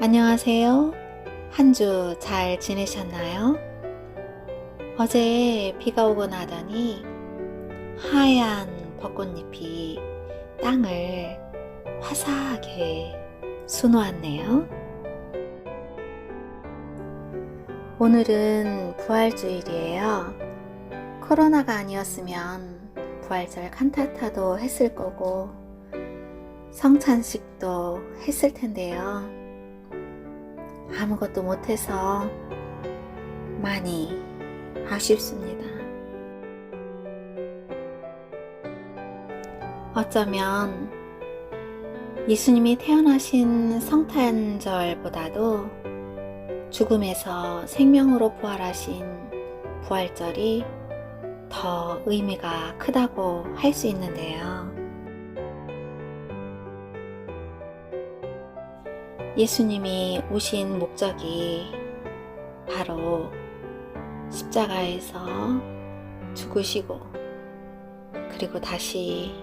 안녕하세요. 한 주 잘 지내셨나요? 어제 비가 오고 나더니 하얀 벚꽃잎이 땅을 화사하게 수놓았네요. 오늘은 부활주일이에요. 코로나가 아니었으면 부활절 칸타타도 했을 거고 성찬식도 했을 텐데요. 아무것도 못해서 많이 아쉽습니다. 어쩌면 예수님이 태어나신 성탄절보다도 죽음에서 생명으로 부활하신 부활절이 더 의미가 크다고 할 수 있는데요. 예수님이 오신 목적이 바로 십자가에서 죽으시고 그리고 다시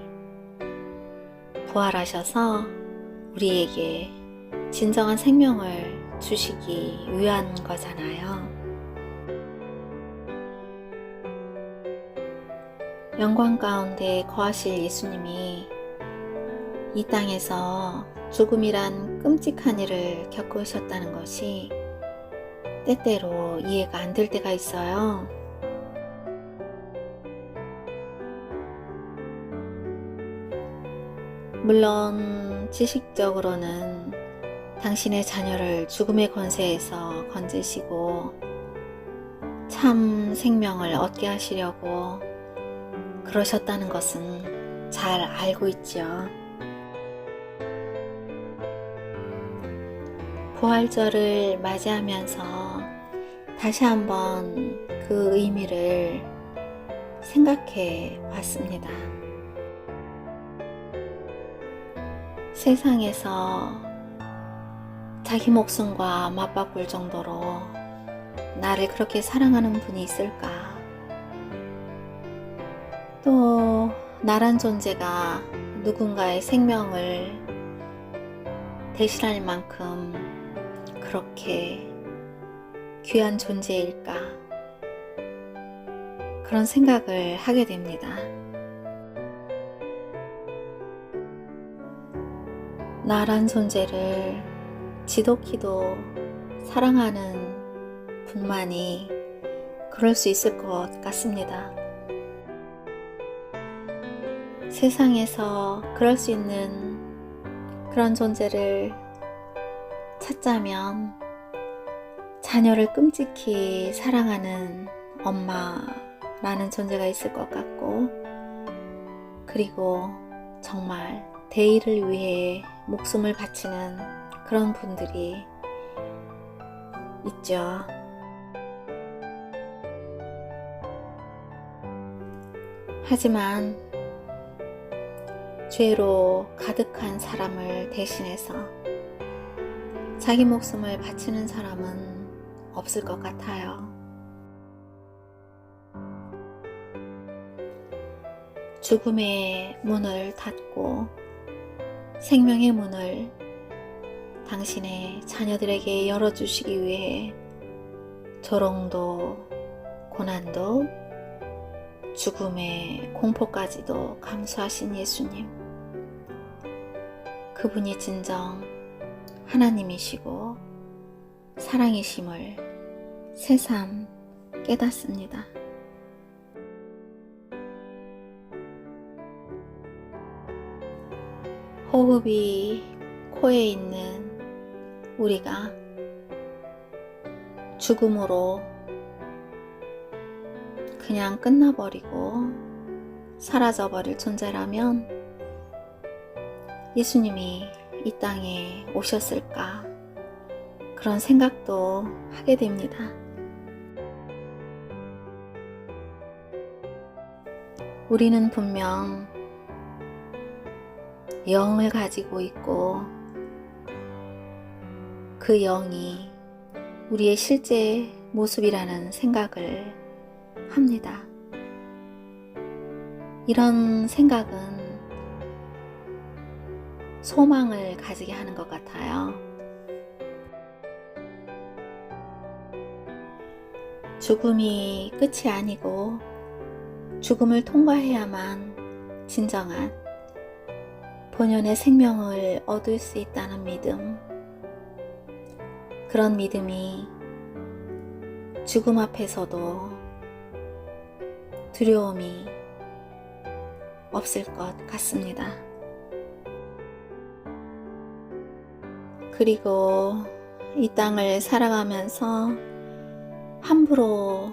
부활하셔서 우리에게 진정한 생명을 주시기 위한 거잖아요. 영광 가운데 거하실 예수님이 이 땅에서 죽음이란 끔찍한 일을 겪으셨다는 것이 때때로 이해가 안 될 때가 있어요. 물론 지식적으로는 당신의 자녀를 죽음의 권세에서 건지시고 참 생명을 얻게 하시려고 그러셨다는 것은 잘 알고 있죠. 부활절을 맞이하면서 다시 한번 그 의미를 생각해 봤습니다. 세상에서 자기 목숨과 맞바꿀 정도로 나를 그렇게 사랑하는 분이 있을까? 또 나란 존재가 누군가의 생명을 대신할 만큼 그렇게 귀한 존재일까? 그런 생각을 하게 됩니다. 나란 존재를 지독히도 사랑하는 분만이 그럴 수 있을 것 같습니다. 세상에서 그럴 수 있는 그런 존재를 찾자면 자녀를 끔찍히 사랑하는 엄마라는 존재가 있을 것 같고, 그리고 정말 대의를 위해 목숨을 바치는 그런 분들이 있죠. 하지만 죄로 가득한 사람을 대신해서 자기 목숨을 바치는 사람은 없을 것 같아요. 죽음의 문을 닫고 생명의 문을 당신의 자녀들에게 열어주시기 위해 조롱도 고난도 죽음의 공포까지도 감수하신 예수님. 그분이 진정 하나님이시고 사랑이심을 새삼 깨닫습니다. 호흡이 코에 있는 우리가 죽음으로 그냥 끝나버리고 사라져버릴 존재라면 예수님이 이 땅에 오셨을까 그런 생각도 하게 됩니다. 우리는 분명 영을 가지고 있고 그 영이 우리의 실제 모습이라는 생각을 합니다. 이런 생각은 소망을 가지게 하는 것 같아요. 죽음이 끝이 아니고 죽음을 통과해야만 진정한 본연의 생명을 얻을 수 있다는 믿음. 그런 믿음이 죽음 앞에서도 두려움이 없을 것 같습니다. 그리고 이 땅을 살아가면서 함부로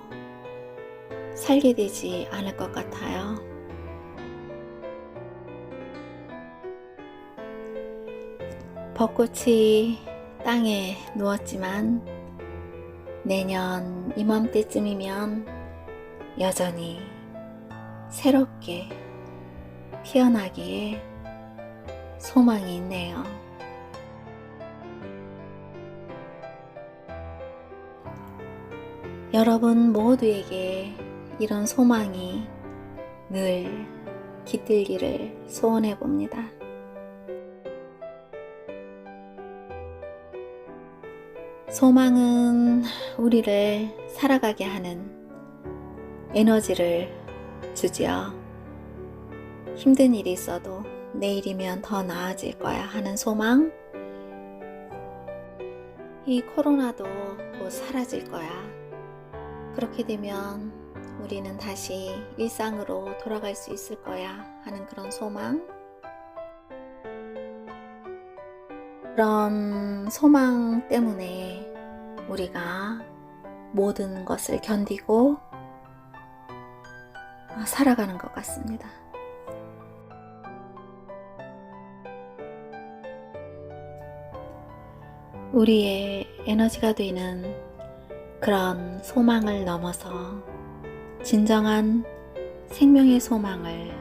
살게 되지 않을 것 같아요. 벚꽃이 땅에 누웠지만 내년 이맘때쯤이면 여전히 새롭게 피어나기에 소망이 있네요. 여러분 모두에게 이런 소망이 늘 깃들기를 소원해 봅니다. 소망은 우리를 살아가게 하는 에너지를 주지요. 힘든 일이 있어도 내일이면 더 나아질 거야 하는 소망. 이 코로나도 곧 사라질 거야. 그렇게 되면 우리는 다시 일상으로 돌아갈 수 있을 거야 하는 그런 소망. 그런 소망 때문에 우리가 모든 것을 견디고 살아가는 것 같습니다. 우리의 에너지가 되는 그런 소망을 넘어서 진정한 생명의 소망을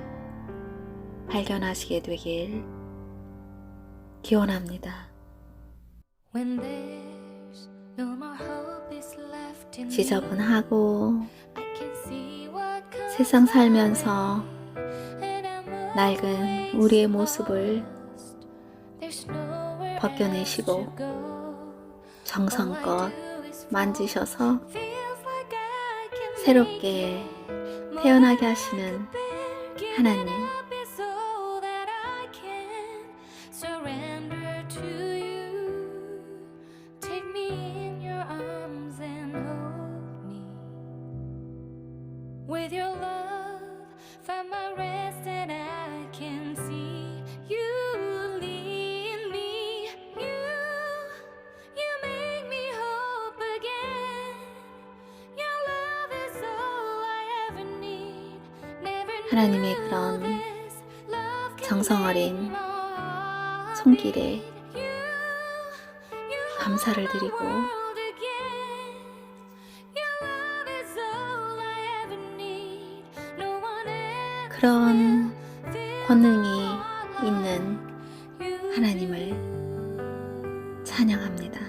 발견하시게 되길 기원합니다. 지저분하고 세상 살면서 낡은 우리의 모습을 벗겨내시고. 정성껏 만지셔서 새롭게 태어나게 하시는 하나님. 하나님의 그런 정성 어린 손길에 감사를 드리고 그런 권능이 있는 하나님을. 찬양합니다.